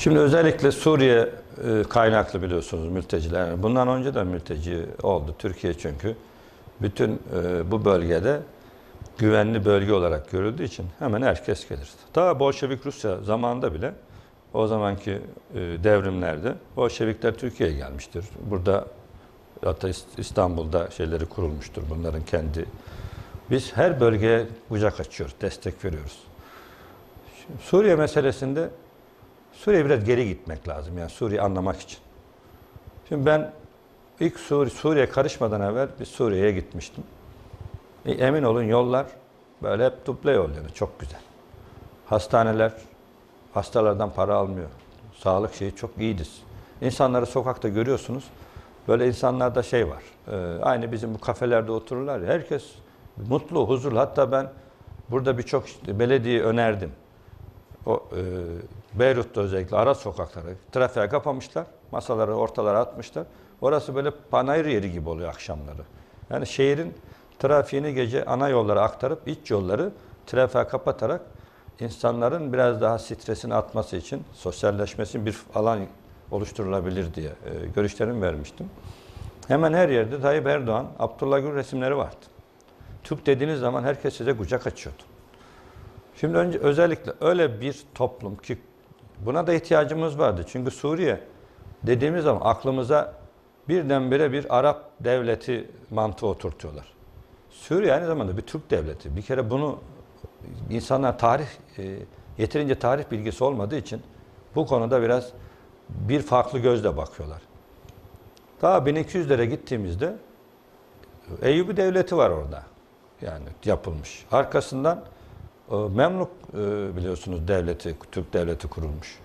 Şimdi özellikle Suriye e, kaynaklı biliyorsunuz mülteciler. Bundan önce de mülteci oldu Türkiye çünkü. Bütün e, bu bölgede güvenli bölge olarak görüldüğü için hemen herkes gelir. Daha Bolşevik Rusya zamanında bile o zamanki e, devrimlerde Bolşevikler Türkiye'ye gelmiştir. Burada hatta İst- İstanbul'da şeyleri kurulmuştur bunların kendi. Biz her bölgeye kucak açıyoruz, destek veriyoruz. Şimdi Suriye meselesinde Suriye biraz geri gitmek lazım yani Suriye anlamak için. Şimdi ben ilk Suriye, Suriye karışmadan evvel bir Suriye'ye gitmiştim. E, emin olun yollar böyle hep duble yol yani çok güzel. Hastaneler hastalardan para almıyor. Sağlık şeyi çok iyidir. İnsanları sokakta görüyorsunuz. Böyle insanlarda şey var. e, aynı bizim bu kafelerde otururlar ya. Herkes mutlu, huzurlu. Hatta ben burada birçok belediye önerdim. O e, Beyrut'ta özellikle ara sokakları trafiğe kapamışlar. Masaları ortalara atmışlar. Orası böyle panayır yeri gibi oluyor akşamları. Yani şehrin trafiğini gece ana yollara aktarıp iç yolları trafiğe kapatarak insanların biraz daha stresini atması için sosyalleşmesi bir alan oluşturulabilir diye e, görüşlerimi vermiştim. Hemen her yerde Tayyip Erdoğan, Abdullah Gül resimleri vardı. Türk dediğiniz zaman herkes size kucak açıyordu. Şimdi önce özellikle öyle bir toplum ki buna da ihtiyacımız vardı. Çünkü Suriye dediğimiz zaman aklımıza birdenbire bir Arap devleti mantığı oturtuyorlar. Suriye aynı zamanda bir Türk devleti. Bir kere bunu insanlar tarih e, yeterince tarih bilgisi olmadığı için bu konuda biraz bir farklı gözle bakıyorlar. Daha 1200'lere gittiğimizde Eyyubi devleti var orada. Yani yapılmış. Arkasından Memluk e, biliyorsunuz devleti, Türk devleti kurulmuş.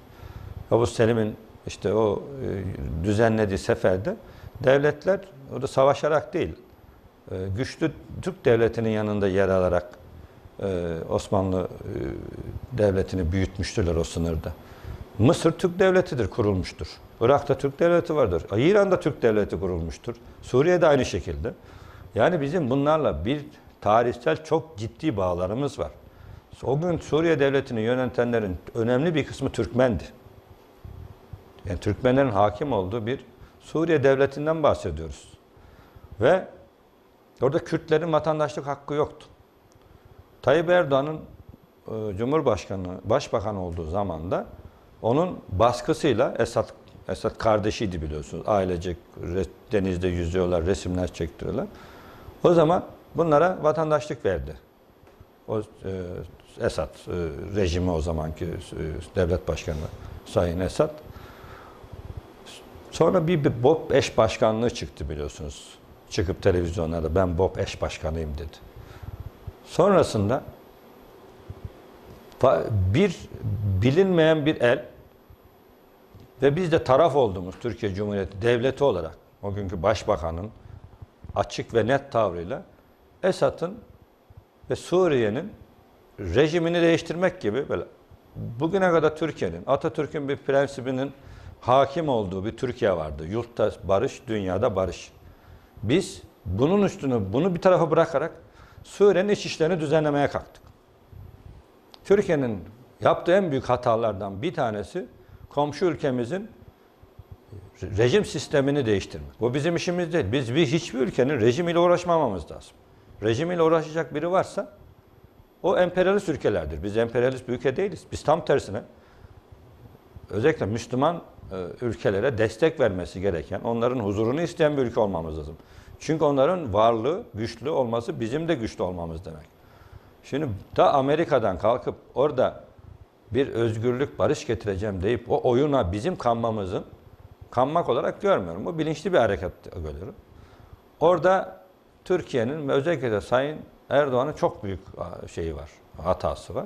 Yavuz Selim'in işte o e, düzenlediği seferde devletler o da savaşarak değil, e, güçlü Türk devletinin yanında yer alarak Osmanlı devletini büyütmüştüler o sınırda. Mısır Türk devletidir, kurulmuştur. Irak'ta Türk devleti vardır. İran'da Türk devleti kurulmuştur. Suriye'de aynı şekilde. Yani bizim bunlarla bir tarihsel çok ciddi bağlarımız var. O gün Suriye devletini yönetenlerin önemli bir kısmı Türkmendi. Yani Türkmenlerin hakim olduğu bir Suriye devletinden bahsediyoruz. Ve orada Kürtlerin vatandaşlık hakkı yoktu. Tayyip Erdoğan'ın e, Cumhurbaşkanı, Başbakan olduğu zamanda onun baskısıyla Esad Esad kardeşiydi biliyorsunuz. Ailecek denizde yüzüyorlar, resimler çektiriyorlar. O zaman bunlara vatandaşlık verdi. O e, Esad e, rejimi o zamanki e, devlet başkanı Sayın Esad. Sonra bir, bir BOP eş başkanlığı çıktı biliyorsunuz. Çıkıp televizyonlarda ben BOP eş başkanıyım dedi. Sonrasında bir bilinmeyen bir el ve biz de taraf olduğumuz Türkiye Cumhuriyeti devleti olarak o günkü başbakanın açık ve net tavrıyla Esad'ın ve Suriye'nin rejimini değiştirmek gibi böyle bugüne kadar Türkiye'nin Atatürk'ün bir prensibinin hakim olduğu bir Türkiye vardı. Yurtta barış, dünyada barış. Biz bunun üstünü bunu bir tarafa bırakarak Suriye'nin iç işlerini düzenlemeye kalktık. Türkiye'nin yaptığı en büyük hatalardan bir tanesi komşu ülkemizin rejim sistemini değiştirmek. Bu bizim işimiz değil. Biz bir hiçbir ülkenin rejimiyle uğraşmamamız lazım. Rejimiyle uğraşacak biri varsa o emperyalist ülkelerdir. Biz emperyalist bir ülke değiliz. Biz tam tersine özellikle Müslüman e, ülkelere destek vermesi gereken, onların huzurunu isteyen bir ülke olmamız lazım. Çünkü onların varlığı, güçlü olması bizim de güçlü olmamız demek. Şimdi da Amerika'dan kalkıp orada bir özgürlük, barış getireceğim deyip o oyuna bizim kanmamızın kanmak olarak görmüyorum. Bu bilinçli bir hareket görüyorum. Orada Türkiye'nin ve özellikle de Sayın Erdoğan'ın çok büyük şeyi var, hatası var.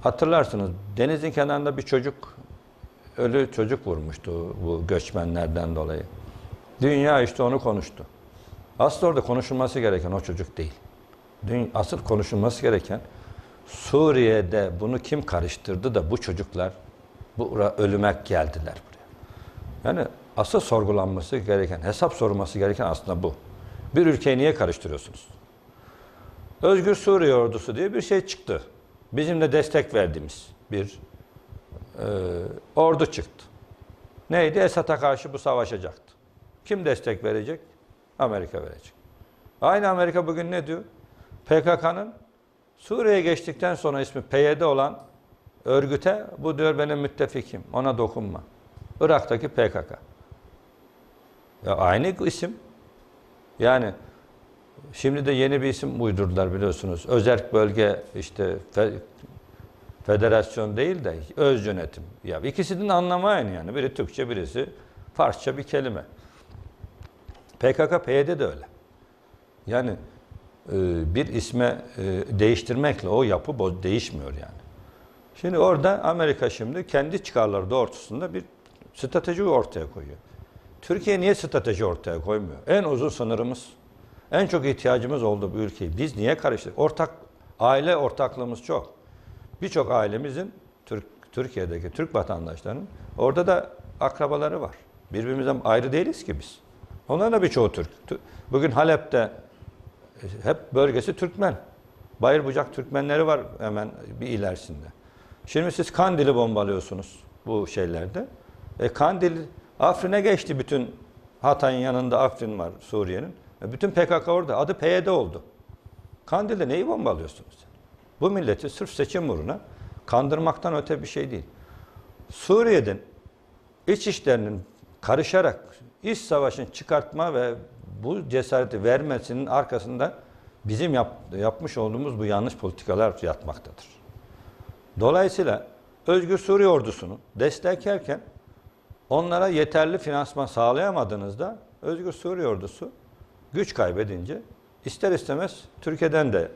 Hatırlarsınız denizin kenarında bir çocuk ölü çocuk vurmuştu bu göçmenlerden dolayı. Dünya işte onu konuştu. Aslında orada konuşulması gereken o çocuk değil. Asıl konuşulması gereken Suriye'de bunu kim karıştırdı da bu çocuklar bu ölüme geldiler buraya. Yani asıl sorgulanması gereken, hesap sorulması gereken aslında bu. Bir ülkeyi niye karıştırıyorsunuz? Özgür Suriye Ordusu diye bir şey çıktı. Bizim de destek verdiğimiz bir e, ordu çıktı. Neydi? Esad'a karşı bu savaşacaktı. Kim destek verecek? Amerika verecek. Aynı Amerika bugün ne diyor? PKK'nın Suriye'ye geçtikten sonra ismi PYD olan örgüte bu diyor benim müttefikim. Ona dokunma. Irak'taki PKK. Ya aynı isim. Yani şimdi de yeni bir isim uydurdular biliyorsunuz. Özerk bölge işte fe- federasyon değil de öz yönetim. Ya ikisinin anlamı aynı yani. Biri Türkçe, birisi Farsça bir kelime. PKK, PYD de öyle. Yani e, bir isme e, değiştirmekle o yapı boz- değişmiyor yani. Şimdi orada Amerika şimdi kendi çıkarları doğrultusunda bir strateji ortaya koyuyor. Türkiye niye strateji ortaya koymuyor? En uzun sınırımız, en çok ihtiyacımız olduğu bu ülkeyi biz niye karıştırdık? Ortak aile ortaklığımız çok. Birçok ailemizin Türk Türkiye'deki Türk vatandaşlarının orada da akrabaları var. Birbirimizden ayrı değiliz ki biz. Onların da birçoğu Türk. Tü- Bugün Halep'te e, hep bölgesi Türkmen. Bayırbucak Türkmenleri var hemen bir ilerisinde. Şimdi siz Kandil'i bombalıyorsunuz bu şeylerde. E Kandil Afrin'e geçti bütün Hatay'ın yanında Afrin var Suriye'nin. E bütün PKK orada. Adı PYD oldu. Kandil'de neyi bombalıyorsunuz? Bu milleti sırf seçim uğruna kandırmaktan öte bir şey değil. Suriye'den iç işlerinin karışarak iç savaşın çıkartma ve bu cesareti vermesinin arkasında bizim yap- yapmış olduğumuz bu yanlış politikalar yatmaktadır. Dolayısıyla Özgür Suriye ordusunu desteklerken onlara yeterli finansman sağlayamadığınızda Özgür Suriye ordusu güç kaybedince ister istemez Türkiye'den de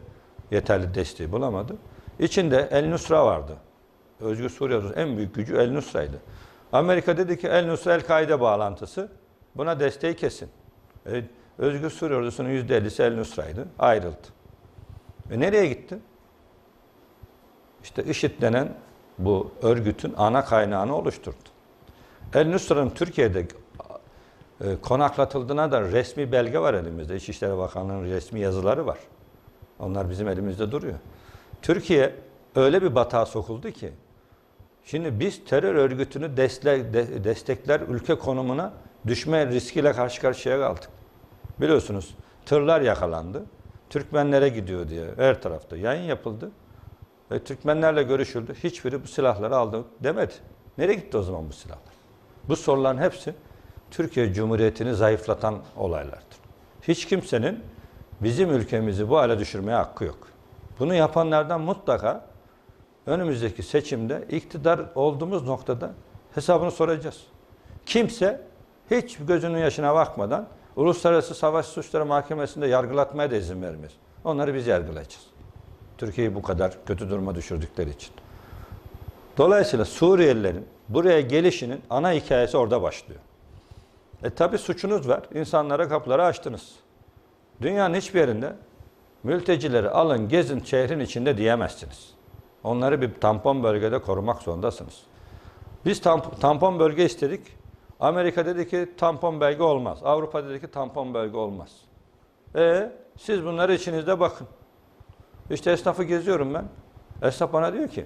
yeterli desteği bulamadı. İçinde El Nusra vardı. Özgür Suriye ordusunun en büyük gücü El Nusra'ydı. Amerika dedi ki El Nusra El-Kaide bağlantısı buna desteği kesin. E, Özgür Suriye ordusunun %50'si El Nusra'ydı. Ayrıldı. Ve nereye gitti? İşte IŞİD denen bu örgütün ana kaynağını oluşturdu. El Nusra'nın Türkiye'de e, konaklatıldığına da resmi belge var elimizde. İçişleri Bakanlığı'nın resmi yazıları var. Onlar bizim elimizde duruyor. Türkiye öyle bir batağa sokuldu ki şimdi biz terör örgütünü destek, de- destekler ülke konumuna düşme riskiyle karşı karşıya kaldık. Biliyorsunuz tırlar yakalandı. Türkmenlere gidiyor diye her tarafta yayın yapıldı. Ve Türkmenlerle görüşüldü. Hiçbiri bu silahları aldı demedi. Nereye gitti o zaman bu silahlar? Bu soruların hepsi Türkiye Cumhuriyeti'ni zayıflatan olaylardır. Hiç kimsenin bizim ülkemizi bu hale düşürmeye hakkı yok. Bunu yapanlardan mutlaka önümüzdeki seçimde iktidar olduğumuz noktada hesabını soracağız. Kimse hiç gözünün yaşına bakmadan Uluslararası Savaş Suçları Mahkemesi'nde yargılatmaya da izin vermez. Onları biz yargılayacağız. Türkiye'yi bu kadar kötü duruma düşürdükleri için. Dolayısıyla Suriyelilerin buraya gelişinin ana hikayesi orada başlıyor. E tabi suçunuz var. İnsanlara kapıları açtınız. Dünyanın hiçbir yerinde mültecileri alın gezin şehrin içinde diyemezsiniz. Onları bir tampon bölgede korumak zorundasınız. Biz tamp- tampon bölge istedik. Amerika dedi ki tampon bölge olmaz. Avrupa dedi ki tampon bölge olmaz. E siz bunları içinizde bakın. İşte esnafı geziyorum ben. Esnaf bana diyor ki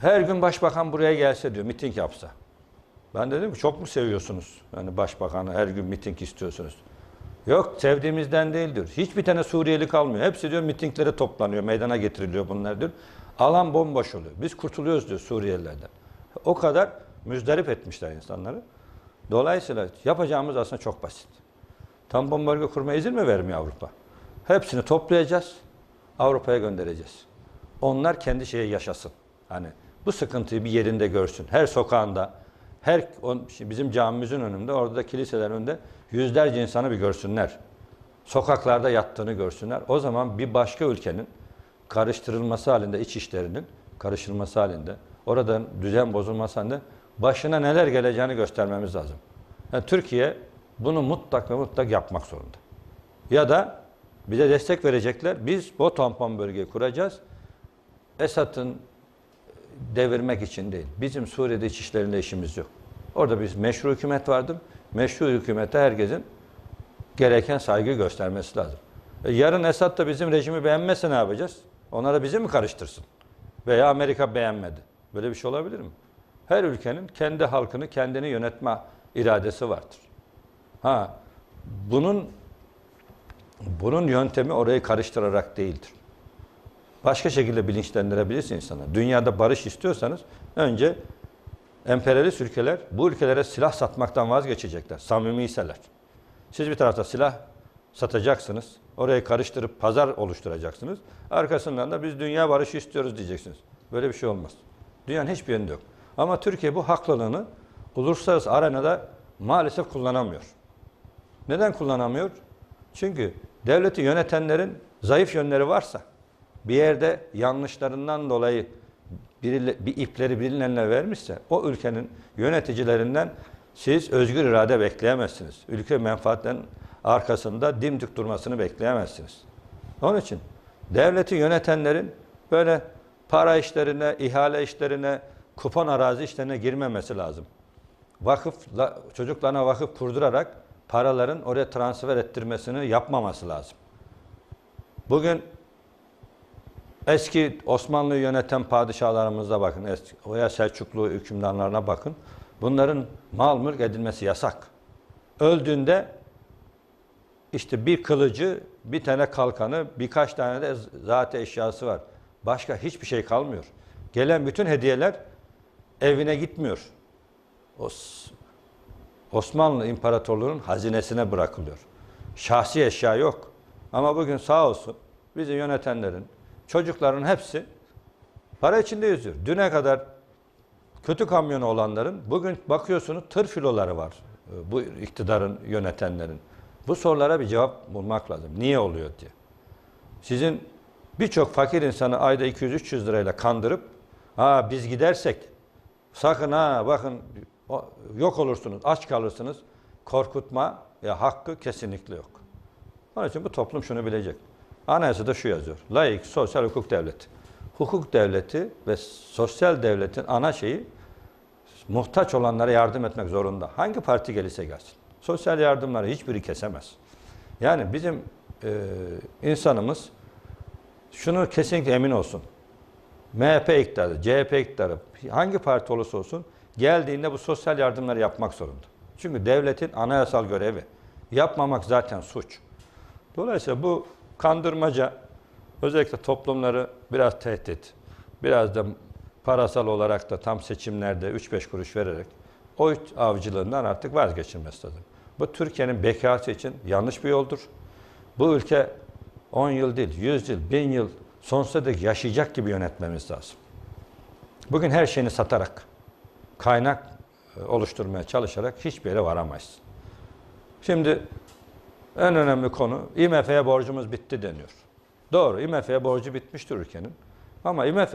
her gün başbakan buraya gelse diyor miting yapsa. Ben dedim ki çok mu seviyorsunuz? Yani başbakanı her gün miting istiyorsunuz. Yok sevdiğimizden değil diyor. Hiçbir tane Suriyeli kalmıyor. Hepsi diyor mitinglere toplanıyor, meydana getiriliyor bunlar diyor. Alan bomboş oluyor. Biz kurtuluyoruz diyor Suriyelilerden. O kadar müzdarip etmişler insanları. Dolayısıyla yapacağımız aslında çok basit. Tampon bölge kurmaya izin mi vermiyor Avrupa? Hepsini toplayacağız, Avrupa'ya göndereceğiz. Onlar kendi şeyi yaşasın. Hani bu sıkıntıyı bir yerinde görsün. Her sokağında, her bizim camimizin önünde, orada da kiliselerin önünde yüzlerce insanı bir görsünler. Sokaklarda yattığını görsünler. O zaman bir başka ülkenin karıştırılması halinde iç işlerinin karıştırılması halinde, oradan düzen bozulması halinde başına neler geleceğini göstermemiz lazım. Yani Türkiye bunu mutlak ve mutlak yapmak zorunda. Ya da bize destek verecekler. Biz bu tampon bölgeyi kuracağız. Esad'ın devirmek için değil. Bizim Suriye'de iç işlerinde işimiz yok. Orada biz meşru hükümet vardır. Meşru hükümete herkesin gereken saygı göstermesi lazım. E yarın Esad da bizim rejimi beğenmezse ne yapacağız? Onlara bizi mi karıştırsın? Veya Amerika beğenmedi. Böyle bir şey olabilir mi? Her ülkenin kendi halkını kendini yönetme iradesi vardır. Ha, bunun bunun yöntemi orayı karıştırarak değildir. Başka şekilde bilinçlendirebilirsin insana. Dünyada barış istiyorsanız önce emperyalist ülkeler bu ülkelere silah satmaktan vazgeçecekler. Samimiyseler. Siz bir tarafta silah satacaksınız. Orayı karıştırıp pazar oluşturacaksınız. Arkasından da biz dünya barışı istiyoruz diyeceksiniz. Böyle bir şey olmaz. Dünyanın hiçbir yerinde yok. Ama Türkiye bu haklılığını uluslararası arenada maalesef kullanamıyor. Neden kullanamıyor? Çünkü devleti yönetenlerin zayıf yönleri varsa, bir yerde yanlışlarından dolayı biri, bir ipleri birilerine vermişse, o ülkenin yöneticilerinden siz özgür irade bekleyemezsiniz. Ülke menfaatlerinin arkasında dimdik durmasını bekleyemezsiniz. Onun için devleti yönetenlerin böyle para işlerine, ihale işlerine, kupon arazi işlerine girmemesi lazım. Vakıf, çocuklarına vakıf kurdurarak paraların oraya transfer ettirmesini yapmaması lazım. Bugün eski Osmanlı'yı yöneten padişahlarımıza bakın, eski, veya Selçuklu hükümdarlarına bakın. Bunların mal mülk edilmesi yasak. Öldüğünde işte bir kılıcı, bir tane kalkanı, birkaç tane de zaten eşyası var. Başka hiçbir şey kalmıyor. Gelen bütün hediyeler evine gitmiyor. Os Osmanlı İmparatorluğu'nun hazinesine bırakılıyor. Şahsi eşya yok. Ama bugün sağ olsun bizi yönetenlerin, çocukların hepsi para içinde yüzüyor. Düne kadar kötü kamyonu olanların bugün bakıyorsunuz tır filoları var. e, Bu iktidarın yönetenlerin. Bu sorulara bir cevap bulmak lazım. Niye oluyor diye. Sizin birçok fakir insanı ayda 200-300 lirayla kandırıp ha biz gidersek sakın ha bakın yok olursunuz, aç kalırsınız. Korkutma ya hakkı kesinlikle yok. Onun için bu toplum şunu bilecek. Anayasada şu yazıyor. Layık, sosyal hukuk devleti. Hukuk devleti ve sosyal devletin ana şeyi muhtaç olanlara yardım etmek zorunda. Hangi parti gelirse gelsin. Sosyal yardımları hiçbiri kesemez. Yani bizim e, insanımız şunu kesinlikle emin olsun. MHP iktidarı, CHP iktidarı, hangi parti olursa olsun geldiğinde bu sosyal yardımları yapmak zorunda. Çünkü devletin anayasal görevi. Yapmamak zaten suç. Dolayısıyla bu kandırmaca özellikle toplumları biraz tehdit, biraz da parasal olarak da tam seçimlerde 3-5 kuruş vererek oy avcılığından artık vazgeçilmesi lazım. Bu Türkiye'nin bekası için yanlış bir yoldur. Bu ülke 10 yıl değil, 100 yıl, 1000 yıl sonsuza dek yaşayacak gibi yönetmemiz lazım. Bugün her şeyini satarak, kaynak e, oluşturmaya çalışarak hiçbir yere varamayız. Şimdi en önemli konu IMF'ye borcumuz bitti deniyor. Doğru, IMF'ye borcu bitmiştir ülkenin. Ama IMF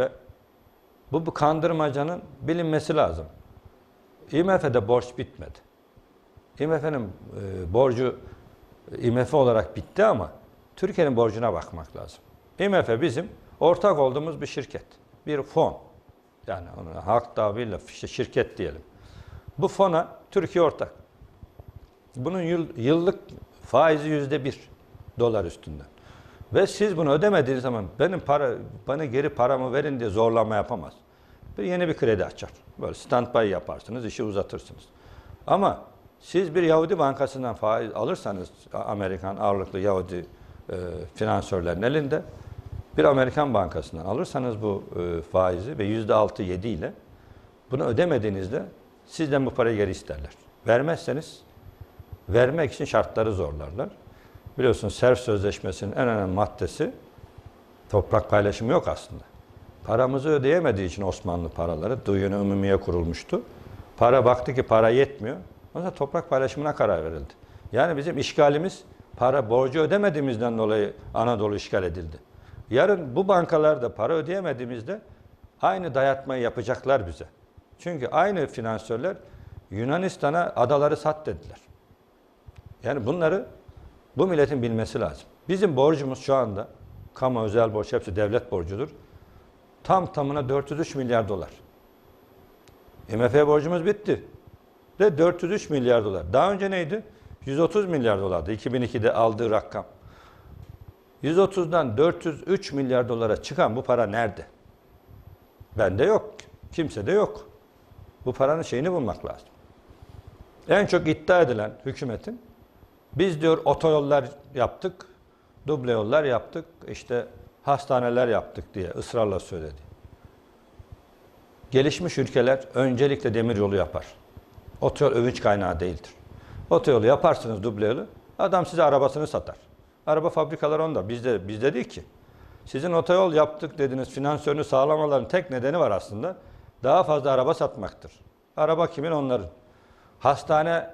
bu, bu kandırmacanın bilinmesi lazım. IMF'de borç bitmedi. IMF'nin e, borcu IMF olarak bitti ama Türkiye'nin borcuna bakmak lazım. IMF bizim ortak olduğumuz bir şirket, bir fon. Yani ona halk tabiriyle işte şirket diyelim. Bu fona Türkiye ortak. Bunun yıl, yıllık faizi yüzde bir dolar üstünden. Ve siz bunu ödemediğiniz zaman benim para, bana geri paramı verin diye zorlama yapamaz. Bir yeni bir kredi açar. Böyle standby yaparsınız, işi uzatırsınız. Ama siz bir Yahudi bankasından faiz alırsanız, Amerikan ağırlıklı Yahudi e, finansörlerin elinde, bir Amerikan bankasından alırsanız bu e, faizi ve yüzde altı yedi ile bunu ödemediğinizde sizden bu parayı geri isterler. Vermezseniz vermek için şartları zorlarlar. Biliyorsunuz Serf Sözleşmesi'nin en önemli maddesi toprak paylaşımı yok aslında. Paramızı ödeyemediği için Osmanlı paraları duyunu umumiye kurulmuştu. Para baktı ki para yetmiyor. O zaman toprak paylaşımına karar verildi. Yani bizim işgalimiz para borcu ödemediğimizden dolayı Anadolu işgal edildi. Yarın bu bankalarda para ödeyemediğimizde aynı dayatmayı yapacaklar bize. Çünkü aynı finansörler Yunanistan'a adaları sat dediler. Yani bunları bu milletin bilmesi lazım. Bizim borcumuz şu anda kamu özel borç hepsi devlet borcudur. Tam tamına 403 milyar dolar. IMF borcumuz bitti. Ve 403 milyar dolar. Daha önce neydi? 130 milyar dolardı 2002'de aldığı rakam. 130'dan 403 milyar dolara çıkan bu para nerede? Bende yok. Kimse de yok. Bu paranın şeyini bulmak lazım. En çok iddia edilen hükümetin biz diyor otoyollar yaptık, duble yollar yaptık, işte hastaneler yaptık diye ısrarla söyledi. Gelişmiş ülkeler öncelikle demir yolu yapar. Otoyol övünç kaynağı değildir. Otoyolu yaparsınız duble yolu, adam size arabasını satar. Araba fabrikaları onda, bizde, bizde değil ki. Sizin otoyol yaptık dediniz, finansörünü sağlamaların tek nedeni var aslında. Daha fazla araba satmaktır. Araba kimin? Onların. Hastane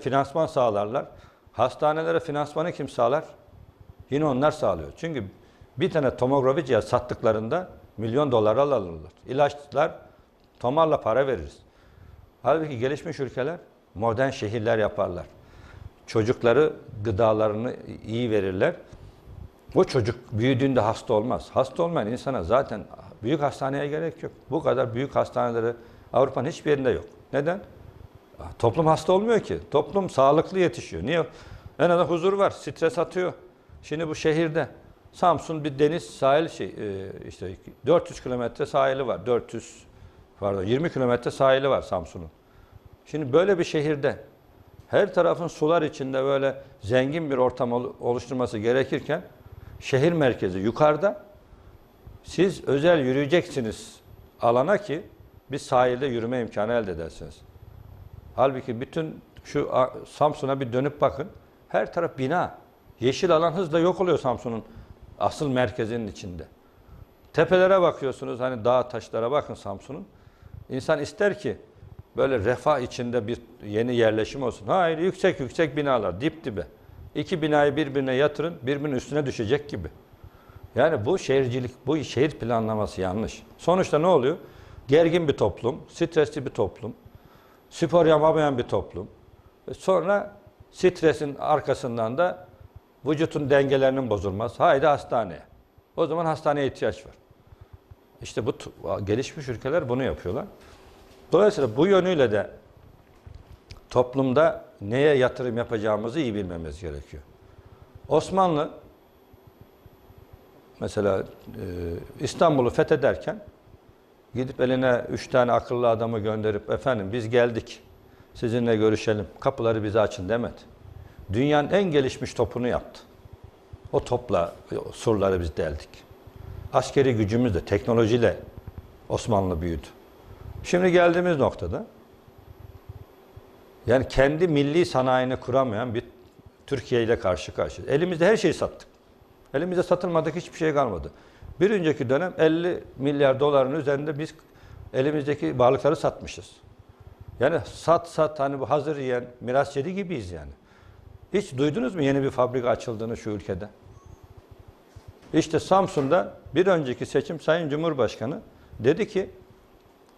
finansman sağlarlar. Hastanelere finansmanı kim sağlar? Yine onlar sağlıyor. Çünkü bir tane tomografi cihaz sattıklarında milyon dolar alırlar. İlaçlar tomarla para veririz. Halbuki gelişmiş ülkeler modern şehirler yaparlar. Çocukları gıdalarını iyi verirler. O çocuk büyüdüğünde hasta olmaz. Hasta olmayan insana zaten büyük hastaneye gerek yok. Bu kadar büyük hastaneleri Avrupa'nın hiçbir yerinde yok. Neden? Toplum hasta olmuyor ki. Toplum sağlıklı yetişiyor. Niye? En azından huzur var, stres atıyor. Şimdi bu şehirde Samsun bir deniz sahil şey e, işte 400 kilometre sahili var. 400 pardon 20 kilometre sahili var Samsun'un. Şimdi böyle bir şehirde her tarafın sular içinde böyle zengin bir ortam oluşturması gerekirken şehir merkezi yukarıda siz özel yürüyeceksiniz alana ki bir sahilde yürüme imkanı elde edersiniz. Halbuki bütün şu Samsun'a bir dönüp bakın. Her taraf bina. Yeşil alan hızla yok oluyor Samsun'un asıl merkezinin içinde. Tepelere bakıyorsunuz hani dağ taşlara bakın Samsun'un. İnsan ister ki böyle refah içinde bir yeni yerleşim olsun. Hayır yüksek yüksek binalar dip dibe. İki binayı birbirine yatırın birbirinin üstüne düşecek gibi. Yani bu şehircilik, bu şehir planlaması yanlış. Sonuçta ne oluyor? Gergin bir toplum, stresli bir toplum, spor yapamayan bir toplum. Ve sonra stresin arkasından da vücutun dengelerinin bozulması. Haydi hastaneye. O zaman hastaneye ihtiyaç var. İşte bu gelişmiş ülkeler bunu yapıyorlar. Dolayısıyla bu yönüyle de toplumda neye yatırım yapacağımızı iyi bilmemiz gerekiyor. Osmanlı mesela e, İstanbul'u fethederken gidip eline üç tane akıllı adamı gönderip efendim biz geldik sizinle görüşelim kapıları bize açın demedi. Dünyanın en gelişmiş topunu yaptı. O topla surları biz deldik. Askeri gücümüz de teknolojiyle Osmanlı büyüdü. Şimdi geldiğimiz noktada yani kendi milli sanayini kuramayan bir Türkiye ile karşı karşıyayız. Elimizde her şeyi sattık. Elimizde satılmadık hiçbir şey kalmadı. Bir önceki dönem 50 milyar doların üzerinde biz elimizdeki varlıkları satmışız. Yani sat sat hani bu hazır yiyen miras yedi gibiyiz yani. Hiç duydunuz mu yeni bir fabrika açıldığını şu ülkede? İşte Samsun'da bir önceki seçim Sayın Cumhurbaşkanı dedi ki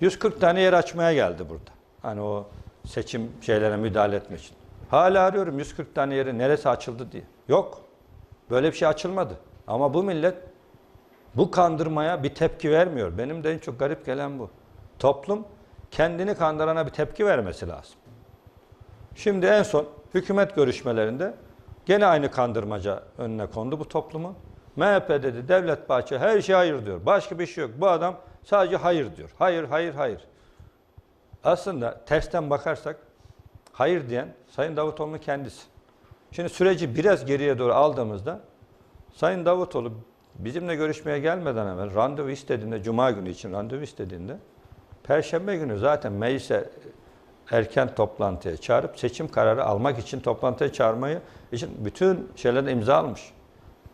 140 tane yer açmaya geldi burada. Hani o seçim şeylere müdahale etmek için. Hala arıyorum 140 tane yeri neresi açıldı diye. Yok. Böyle bir şey açılmadı. Ama bu millet bu kandırmaya bir tepki vermiyor. Benim de en çok garip gelen bu. Toplum kendini kandırana bir tepki vermesi lazım. Şimdi en son hükümet görüşmelerinde gene aynı kandırmaca önüne kondu bu toplumu. MHP dedi Devlet Bahçe her şey hayır diyor. Başka bir şey yok. Bu adam sadece hayır diyor. Hayır, hayır, hayır. Aslında tersten bakarsak hayır diyen Sayın Davutoğlu'nun kendisi. Şimdi süreci biraz geriye doğru aldığımızda Sayın Davutoğlu bizimle görüşmeye gelmeden evvel randevu istediğinde, Cuma günü için randevu istediğinde Perşembe günü zaten meclise erken toplantıya çağırıp seçim kararı almak için toplantıya çağırmayı için bütün şeylerden imza almış.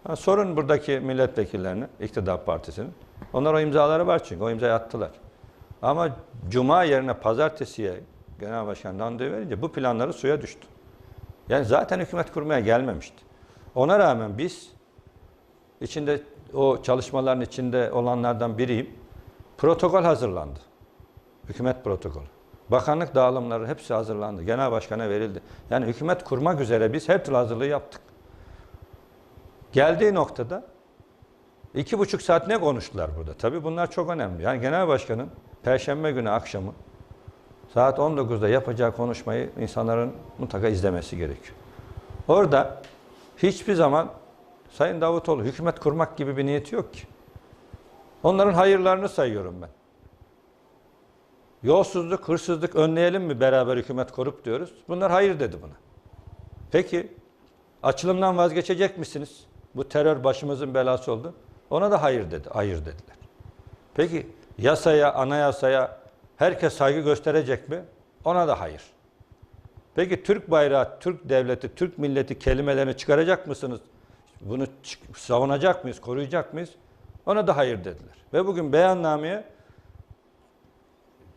Ha, sorun buradaki milletvekillerine, iktidar partisinin. Onlar o imzaları var çünkü o imzayı attılar. Ama cuma yerine pazartesiye genel başkan randevu verince bu planları suya düştü. Yani zaten hükümet kurmaya gelmemişti. Ona rağmen biz içinde o çalışmaların içinde olanlardan biriyim. Protokol hazırlandı. Hükümet protokolü. Bakanlık dağılımları hepsi hazırlandı. Genel başkana verildi. Yani hükümet kurmak üzere biz her türlü hazırlığı yaptık. Geldiği noktada iki buçuk saat ne konuştular burada? Tabii bunlar çok önemli. Yani genel başkanın perşembe günü akşamı saat 19'da yapacağı konuşmayı insanların mutlaka izlemesi gerekiyor. Orada hiçbir zaman Sayın Davutoğlu hükümet kurmak gibi bir niyeti yok ki. Onların hayırlarını sayıyorum ben. Yolsuzluk, hırsızlık önleyelim mi beraber hükümet kurup diyoruz. Bunlar hayır dedi buna. Peki açılımdan vazgeçecek misiniz? Bu terör başımızın belası oldu. Ona da hayır dedi. Hayır dediler. Peki yasaya, anayasaya herkes saygı gösterecek mi? Ona da hayır. Peki Türk bayrağı, Türk devleti, Türk milleti kelimelerini çıkaracak mısınız? Bunu savunacak mıyız, koruyacak mıyız? Ona da hayır dediler. Ve bugün beyannameye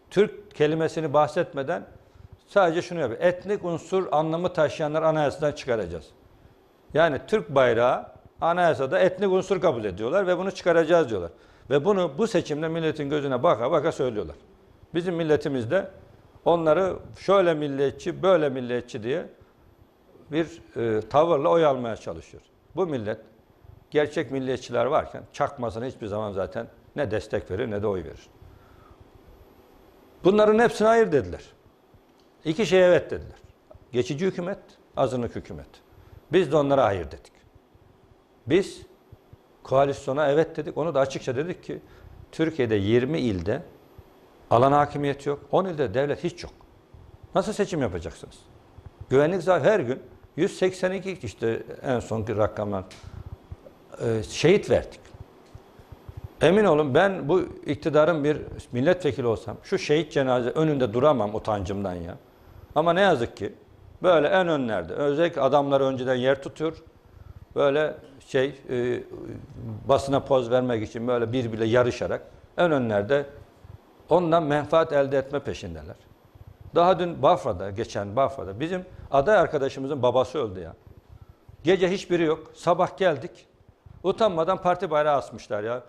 Türk kelimesini bahsetmeden sadece şunu yapıyor. Etnik unsur anlamı taşıyanlar anayasadan çıkaracağız. Yani Türk bayrağı anayasada etnik unsur kabul ediyorlar ve bunu çıkaracağız diyorlar. Ve bunu bu seçimde milletin gözüne baka baka söylüyorlar. Bizim milletimiz de onları şöyle milliyetçi, böyle milliyetçi diye bir e, tavırla oy almaya çalışıyor. Bu millet gerçek milliyetçiler varken çakmasına hiçbir zaman zaten ne destek verir ne de oy verir. Bunların hepsine hayır dediler. İki şeye evet dediler. Geçici hükümet, azınlık hükümet. Biz de onlara hayır dedik. Biz koalisyona evet dedik. Onu da açıkça dedik ki Türkiye'de 20 ilde alan hakimiyeti yok. 10 ilde devlet hiç yok. Nasıl seçim yapacaksınız? Güvenlik zaten her gün 182 işte en sonki rakamlar e, şehit verdik. Emin olun ben bu iktidarın bir milletvekili olsam şu şehit cenaze önünde duramam utancımdan ya. Ama ne yazık ki böyle en önlerde özellikle adamlar önceden yer tutuyor. Böyle şey e, basına poz vermek için böyle birbiriyle yarışarak en önlerde ondan menfaat elde etme peşindeler. Daha dün Bafra'da, geçen Bafra'da bizim aday arkadaşımızın babası öldü ya. Gece hiçbiri yok. Sabah geldik. Utanmadan parti bayrağı asmışlar ya.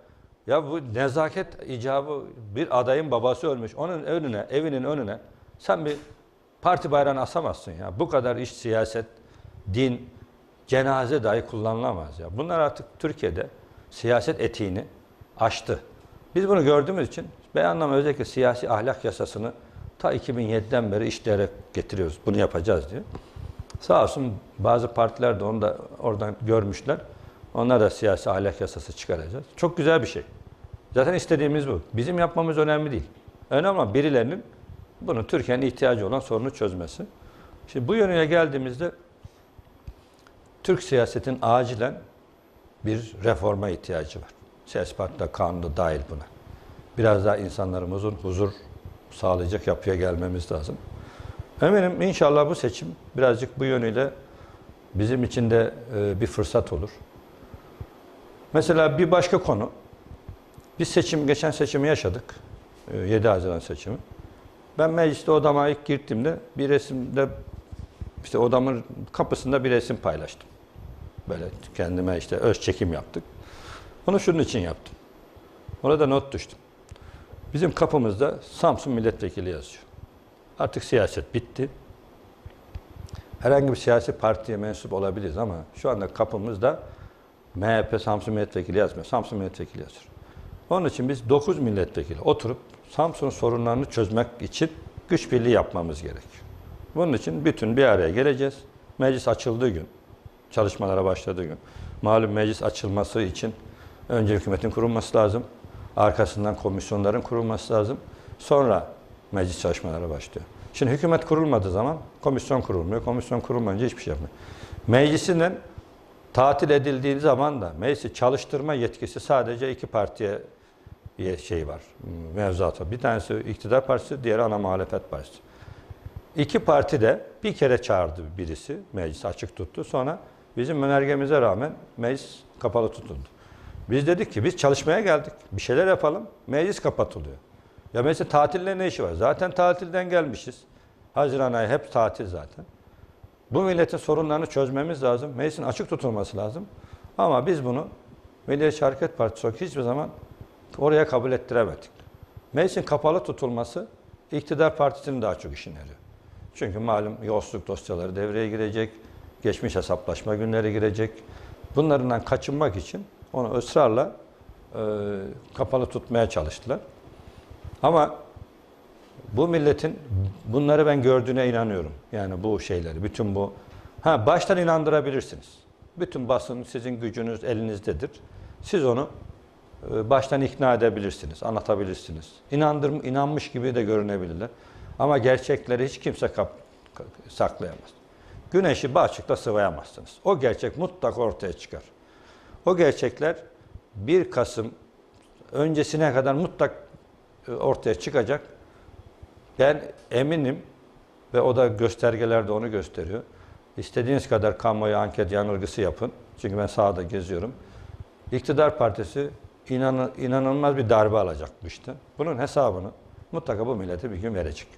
Ya bu nezaket icabı bir adayın babası ölmüş. Onun önüne, evinin önüne sen bir parti bayrağını asamazsın ya. Bu kadar iş siyaset, din, cenaze dahi kullanılamaz ya. Bunlar artık Türkiye'de siyaset etiğini aştı. Biz bunu gördüğümüz için beyanname özellikle siyasi ahlak yasasını ta 2007'den beri işleyerek getiriyoruz. Bunu yapacağız diye. Sağ olsun bazı partiler de onu da oradan görmüşler. Onlar da siyasi ahlak yasası çıkaracağız. Çok güzel bir şey. Zaten istediğimiz bu. Bizim yapmamız önemli değil. Önemli olan birilerinin bunu Türkiye'nin ihtiyacı olan sorunu çözmesi. Şimdi bu yönüne geldiğimizde Türk siyasetin acilen bir reforma ihtiyacı var. Siyasi partiler kanunu dahil buna. Biraz daha insanlarımızın huzur sağlayacak yapıya gelmemiz lazım. Eminim inşallah bu seçim birazcık bu yönüyle bizim için de e, bir fırsat olur. Mesela bir başka konu. Biz seçim, geçen seçimi yaşadık. E, 7 Haziran seçimi. Ben mecliste odama ilk girdiğimde bir resimde işte odamın kapısında bir resim paylaştım. Böyle kendime işte öz çekim yaptık. Onu şunun için yaptım. Orada not düştüm. Bizim kapımızda Samsun milletvekili yazıyor. Artık siyaset bitti. Herhangi bir siyasi partiye mensup olabiliriz ama şu anda kapımızda MHP Samsun milletvekili yazmıyor. Samsun milletvekili yazıyor. Onun için biz 9 milletvekili oturup Samsun'un sorunlarını çözmek için güç birliği yapmamız gerekiyor. Bunun için bütün bir araya geleceğiz. Meclis açıldığı gün, çalışmalara başladığı gün, malum meclis açılması için önce hükümetin kurulması lazım. Arkasından komisyonların kurulması lazım. Sonra meclis çalışmalara başlıyor. Şimdi hükümet kurulmadığı zaman komisyon kurulmuyor. Komisyon kurulmayınca hiçbir şey yapmıyor. Meclisinden tatil edildiği zaman da meclisi çalıştırma yetkisi sadece iki partiye şey var, mevzuat var. Bir tanesi iktidar partisi, diğeri ana muhalefet partisi. İki parti de bir kere çağırdı birisi, meclis açık tuttu. Sonra bizim önergemize rağmen meclis kapalı tutuldu. Biz dedik ki biz çalışmaya geldik, bir şeyler yapalım, meclis kapatılıyor. Ya meclisin tatille ne işi var? Zaten tatilden gelmişiz. Haziran ayı hep tatil zaten. Bu milletin sorunlarını çözmemiz lazım. Meclisin açık tutulması lazım. Ama biz bunu Milliyetçi Hareket Partisi hiçbir zaman oraya kabul ettiremedik. Meclisin kapalı tutulması iktidar partisinin daha çok işine yarıyor. Çünkü malum yolsuzluk dosyaları devreye girecek, geçmiş hesaplaşma günleri girecek. Bunlardan kaçınmak için onu ısrarla e, kapalı tutmaya çalıştılar. Ama bu milletin bunları ben gördüğüne inanıyorum. Yani bu şeyleri, bütün bu. Ha baştan inandırabilirsiniz. Bütün basın sizin gücünüz elinizdedir. Siz onu e, baştan ikna edebilirsiniz, anlatabilirsiniz. İnandır, inanmış gibi de görünebilirler. Ama gerçekleri hiç kimse kap, saklayamaz. Güneşi açıkta sıvayamazsınız. O gerçek mutlaka ortaya çıkar. O gerçekler 1 Kasım öncesine kadar mutlak e, ortaya çıkacak. Ben eminim ve o da göstergeler de onu gösteriyor. İstediğiniz kadar kamuoyu anket yanılgısı yapın. Çünkü ben sahada geziyorum. İktidar partisi inanı- inanılmaz bir darbe alacak bu işte. Bunun hesabını mutlaka bu millete bir gün verecek.